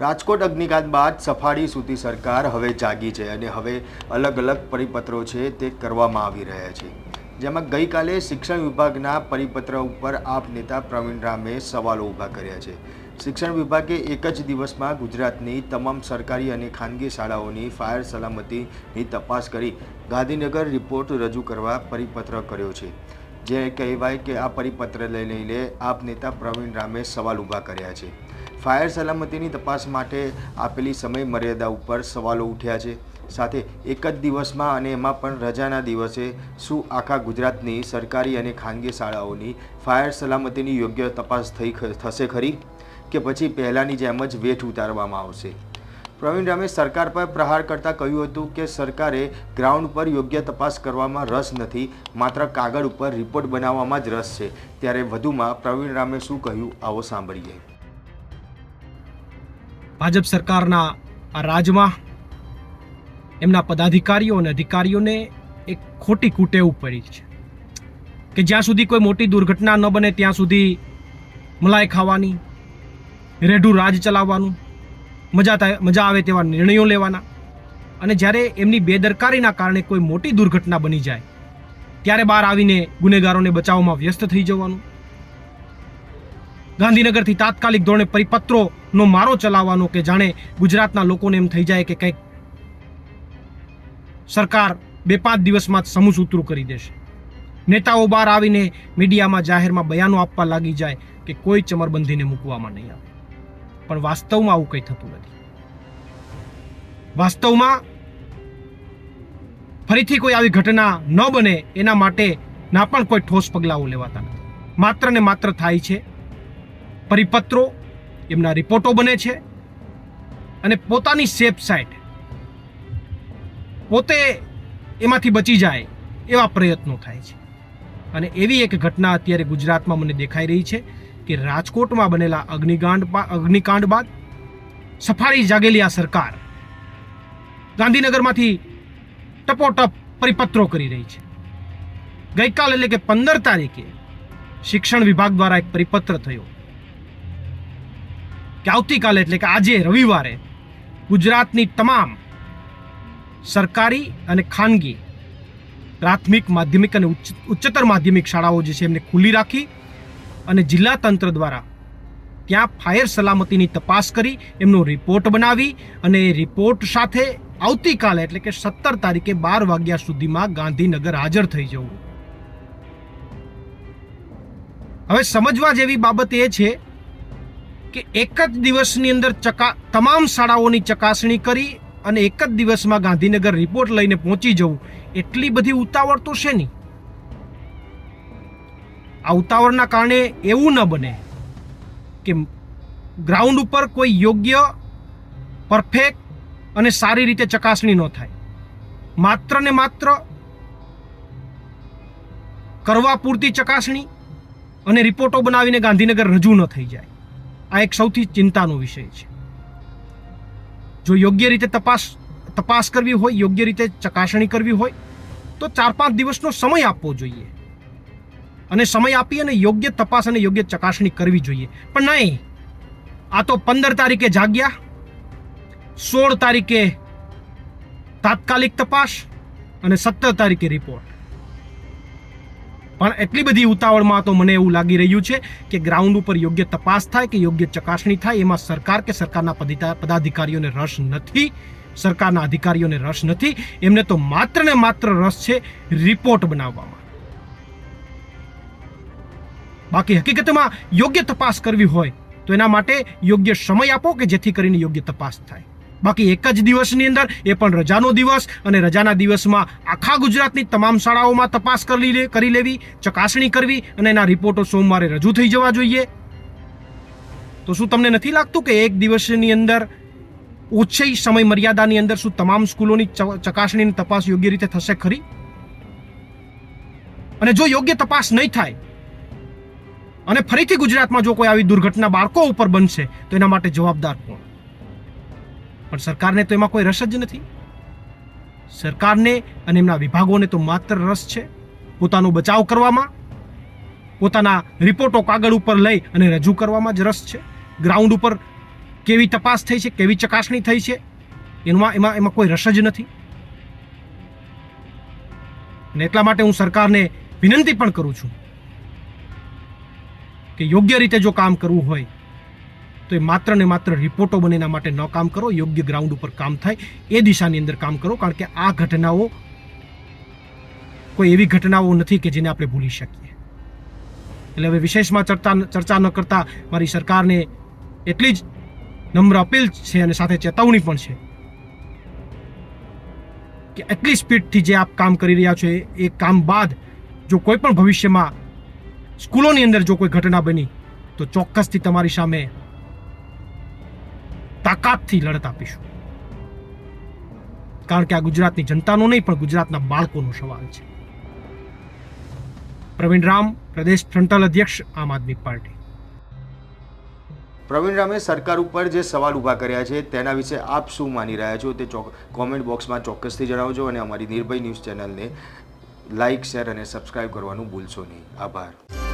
રાજકોટ અગ્નિકાંડ બાદ સફાળી સુધી સરકાર હવે જાગી છે અને હવે અલગ અલગ પરિપત્રો છે તે કરવામાં આવી રહ્યા છે. જેમાં ગઈકાલે શિક્ષણ વિભાગના પરિપત્ર ઉપર આપ નેતા પ્રવીણ રામે સવાલો ઊભા કર્યા છે. શિક્ષણ વિભાગે એક જ દિવસમાં ગુજરાતની તમામ સરકારી અને ખાનગી શાળાઓની ફાયર સલામતીની તપાસ કરી ગાંધીનગર રિપોર્ટ રજૂ કરવા પરિપત્ર કર્યો છે. જે કહેવાય કે આ પરિપત્ર લઈ લઈને આપ નેતા પ્રવીણ રામે સવાલ ઊભા કર્યા છે. ફાયર સલામતીની તપાસ માટે આપેલી સમય મર્યાદા ઉપર સવાલો ઉઠ્યા છે. સાથે એક જ દિવસમાં અને એમાં પણ રજાના દિવસે શું આખા ગુજરાતની સરકારી અને ખાનગી શાળાઓની ફાયર સલામતીની યોગ્ય તપાસ થઈ થશે ખરી? કે પછી પહેલાંની જેમ જ વેઠ ઉતારવામાં આવશે? પ્રવીણ રામે સરકાર પર પ્રહાર કરતાં કહ્યું હતું કે સરકારે ગ્રાઉન્ડ પર યોગ્ય તપાસ કરવામાં રસ નથી, માત્ર કાગળ ઉપર રિપોર્ટ બનાવવામાં જ રસ છે. ત્યારે વધુમાં પ્રવીણ રામે શું કહ્યું, આવો સાંભળીએ. ભાજપ સરકારના આ રાજમાં એમના પદાધિકારીઓ અને અધિકારીઓને એક ખોટી કુટેવ પડી છે કે જ્યાં સુધી કોઈ મોટી દુર્ઘટના ન બને, ત્યાં સુધી મલાઈ ખાવાની, રેઢું રાજ ચલાવવાનું, મજા મજા આવે તેવા નિર્ણયો લેવાના. અને જ્યારે એમની બેદરકારીના કારણે કોઈ મોટી દુર્ઘટના બની જાય, ત્યારે બહાર આવીને ગુનેગારોને બચાવવામાં વ્યસ્ત થઈ જવાનું. ગાંધીનગરથી તાત્કાલિક ધોરણે પરિપત્રોનો મારો ચલાવવાનો કે જાણે ગુજરાતના લોકોને એમ થઈ જાય કે કંઈક સરકાર બે પાંચ દિવસમાં જ સમૂહ સૂત્રું કરી દેશે. નેતાઓ બહાર આવીને મીડિયામાં જાહેરમાં બયાનો આપવા લાગી જાય કે કોઈ ચમરબંધીને મૂકવામાં નહીં આવે. પણ વાસ્તવમાં આવું કંઈ થતું નથી. વાસ્તવમાં ફરીથી કોઈ આવી ઘટના ન બને એના માટે ના પણ કોઈ ઠોસ પગલાઓ લેવાતા નથી. માત્ર ને માત્ર થાય છે પરિપત્રો એમના રિપોર્ટો બને છે અને પોતાની સેફ સાઇડ પોતે એમાંથી બચી જાય એવા પ્રયત્નો થાય છે. અને એવી એક ઘટના અત્યારે ગુજરાતમાં મને દેખાઈ રહી છે કે રાજકોટમાં બનેલા અગ્નિકાંડ અગ્નિકાંડ બાદ સફાળી જાગેલી આ સરકાર ગાંધીનગરમાંથી ટપોટપ પરિપત્રો કરી રહી છે. ગઈકાલ એટલે કે પંદર તારીખે શિક્ષણ વિભાગ દ્વારા એક પરિપત્ર થયો. કે આવતીકાલે એટલે કે આજે રવિવારે ગુજરાતની તમામ સરકારી અને ખાનગી પ્રાથમિક માધ્યમિક અને ઉચ્ચતર માધ્યમિક શાળાઓ જે છે એમને ખુલ્લી રાખી અને જિલ્લા તંત્ર દ્વારા ત્યાં ફાયર સલામતીની તપાસ કરી, એમનો રિપોર્ટ બનાવી અને એ રિપોર્ટ સાથે આવતીકાલે એટલે કે સત્તર તારીખે બાર વાગ્યા સુધીમાં ગાંધીનગર હાજર થઈ જવું. હવે સમજવા જેવી બાબત એ છે કે એક જ દિવસની અંદર ચકા, તમામ શાળાઓની ચકાસણી કરી અને એક જ દિવસમાં ગાંધીનગર રિપોર્ટ લઈને પહોંચી જવું. એટલી બધી ઉતાવળ તો છે નહીં. આ ઉતાવળના કારણે એવું ન બને કે ગ્રાઉન્ડ ઉપર કોઈ યોગ્ય, પરફેક્ટ અને સારી રીતે ચકાસણી ન થાય. માત્ર ને માત્ર કરવા પૂરતી ચકાસણી અને રિપોર્ટો બનાવીને ગાંધીનગર રજૂ ન થઈ જાય. આ એક સૌથી ચિંતાનો વિષય છે. જો યોગ્ય રીતે તપાસ તપાસ કરવી હોય, યોગ્ય રીતે ચકાસણી કરવી હોય, તો ચાર પાંચ દિવસનો સમય આપવો જોઈએ. અને સમય આપી અને યોગ્ય તપાસ અને યોગ્ય ચકાસણી કરવી જોઈએ. પણ નહીં, આ તો પંદર તારીખે જાગ્યા, સોળ તારીખે તાત્કાલિક તપાસ અને સત્તર તારીખે રિપોર્ટ. પણ એટલી બધી ઉતાવળમાં તો મને એવું લાગી રહ્યું છે કે ગ્રાઉન્ડ ઉપર યોગ્ય તપાસ થાય કે યોગ્ય ચકાસણી થાય, એમાં સરકાર કે સરકારના પદાધિકારીઓને રસ નથી, સરકારના અધિકારીઓને રસ નથી. એમને તો માત્ર ને માત્ર રસ છે રિપોર્ટ બનાવવામાં. બાકી હકીકતમાં યોગ્ય તપાસ કરવી હોય તો એના માટે યોગ્ય સમય આપો કે જેથી કરીને યોગ્ય તપાસ થાય. બાકી એક જ દિવસની અંદર એ પણ રજાનો દિવસ અને રજાના દિવસમાં આખા ગુજરાતની તમામ શાળાઓમાં તપાસ કરી લે, કરી લેવી, ચકાસણી કરવી અને એના રિપોર્ટો સોમવારે રજૂ થઈ જવા જોઈએ. તો શું તમને નથી લાગતું કે એક દિવસની અંદર ઓછી સમય મર્યાદાની અંદર શું તમામ સ્કૂલોની ચ- ચકાસણી તપાસ યોગ્ય રીતે થશે ખરી? અને જો યોગ્ય તપાસ નહીં થાય અને ફરીથી ગુજરાતમાં જો કોઈ આવી દુર્ઘટના બાળકો ઉપર બનશે, તો એના માટે જવાબદાર કોણ? પણ સરકારને તો એમાં કોઈ રસ જ નથી. સરકારને અને એમના વિભાગોને તો માત્ર રસ છે પોતાનો બચાવ કરવામાં, પોતાના રિપોર્ટો કાગળ ઉપર લઈ અને રજૂ કરવામાં જ રસ છે. ગ્રાઉન્ડ ઉપર કેવી તપાસ થઈ છે, કેવી ચકાસણી થઈ છે, એમાં એમાં એમાં કોઈ રસ જ નથી. અને એટલા માટે હું સરકારને વિનંતી પણ કરું છું કે યોગ્ય રીતે જો કામ કરવું હોય તો એ માત્ર ને માત્ર રિપોર્ટો બને એના માટે ન કામ કરો, યોગ્ય ગ્રાઉન્ડ ઉપર કામ થાય, એ દિશાની અંદર કામ કરો, કારણ કે આ ઘટનાઓ કોઈ એવી ઘટનાઓ નથી કે જેને આપણે ભૂલી શકીએ. એટલે હવે વિશેષમાં ચર્ચા ચર્ચા ન કરતા મારી સરકારને એટલી જ નમ્ર અપીલ છે અને સાથે ચેતવણી પણ છે કે એટલી સ્પીડથી જે આપ કામ કરી રહ્યા છો, એ- કામ બાદ જો કોઈ પણ ભવિષ્યમાં સ્કૂલોની અંદર જો કોઈ ઘટના બની, તો ચોક્કસથી તમારી સામે તાકાતથી લડત આપીશું. કારણ કે આ ગુજરાતની જનતાનો નહીં, પણ ગુજરાતના બાળકોનો સવાલ છે. પ્રવીણ રામ, પ્રદેશ ફ્રન્ટલ અધ્યક્ષ, આમ આદમી પાર્ટી. પ્રવીણ રામે સરકાર ઉપર જે સવાલ ઊભા કર્યા છે, તેના વિશે આપ શું માની રહ્યા છો તે કોમેન્ટ બોક્સમાં ચોક્કસથી જણાવજો અને અમારી નિર્ભય ન્યૂઝ ચેનલને લાઇક શેર અને સબસ્ક્રાઇબ કરવાનું ભૂલશો નહીં. આભાર.